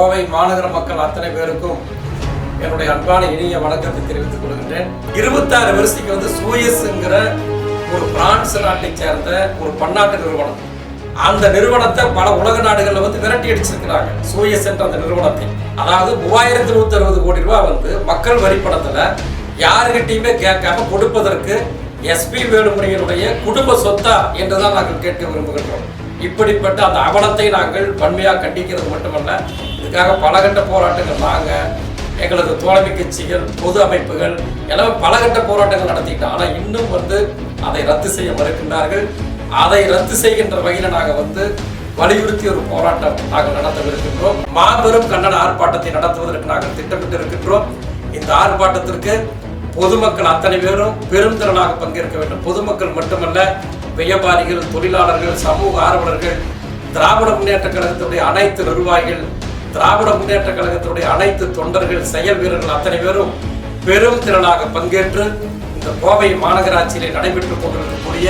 கோவை மாநகர மக்கள் அத்தனை பேருக்கும் என்னுடைய அன்பான இனிய வணக்கத்தை தெரிவித்துக் கொள்கின்றேன். இருபத்தாறு வருஷத்துக்கு வந்து சூயஸ்ங்கிற ஒரு பிரான்ஸ் நாட்டை சேர்ந்த ஒரு பன்னாட்டு நிறுவனம். அந்த நிறுவனத்தை பல உலக நாடுகளில் வந்து விரட்டி அடிச்சிருக்கிறாங்க. சூயஸ் என்ற அந்த நிறுவனத்தை. அதாவது மூவாயிரத்தி நூத்தி அறுபது கோடி ரூபாய் வந்து மக்கள் வரி பணத்துல யாருகிட்டயுமே கேட்காம கொடுப்பதற்கு எஸ்பி வேலுமணியினுடைய குடும்ப சொத்தா என்றுதான் நாங்கள் கேட்க விரும்புகின்றோம். இப்படிப்பட்ட அந்த அவலத்தை நாங்கள் வன்மையாக கண்டிக்கிறது மட்டுமல்ல இதுக்காக பலகட்ட போராட்டங்கள் நாங்கள் எங்களது தோழமை கட்சிகள் பொது அமைப்புகள் எல்லாமே பலகட்ட போராட்டங்கள் நடத்திட்டோம் ஆனால் இன்னும் வந்து அதை ரத்து செய்ய மறுக்கின்றார்கள். அதை ரத்து செய்கின்ற வகையில் நாங்கள் வந்து வலியுறுத்தி ஒரு போராட்டம் நாங்கள் நடத்தவிருக்கின்றோம். மாபெரும் கண்டன ஆர்ப்பாட்டத்தை நடத்துவதற்கு நாங்கள் திட்டமிட்டு இருக்கின்றோம் இந்த ஆர்ப்பாட்டத்திற்கு பொதுமக்கள் அத்தனை பேரும் பெருந்திறனாக பங்கேற்க வேண்டும். பொதுமக்கள் மட்டுமல்ல வியாபாரிகள் தொழிலாளர்கள் சமூக ஆர்வலர்கள் திராவிட முன்னேற்ற கழகத்துடைய அனைத்து நிர்வாகிகள் திராவிட முன்னேற்ற கழகத்தினுடைய அனைத்து தொண்டர்கள் செயல் வீரர்கள் அத்தனை பேரும் பெரும் திரளாக பங்கேற்று இந்த கோவை மாநகராட்சியிலே நடைபெற்றுக் கொண்டிருக்கக்கூடிய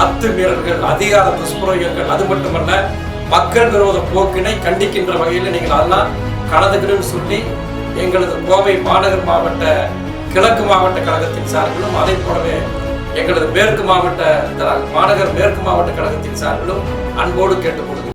அத்துமீறல்கள் அதிகார துஷ்பிரயோகங்கள் அது மட்டுமல்ல மக்கள் விரோத போக்கினை கண்டிக்கின்ற வகையில் நீங்கள் அதெல்லாம் கலந்துக்கணும்னு சொல்லி எங்களது கோவை மாநகர் மாவட்ட கிழக்கு மாவட்ட கழகத்தின் சார்பிலும் அதை போலவே எங்களது மேற்கு மாவட்ட மாநகர் மேற்கு மாவட்ட கழகத்தின் சார்பிலும் அன்போடு கேட்டுக்கொள்கிறோம்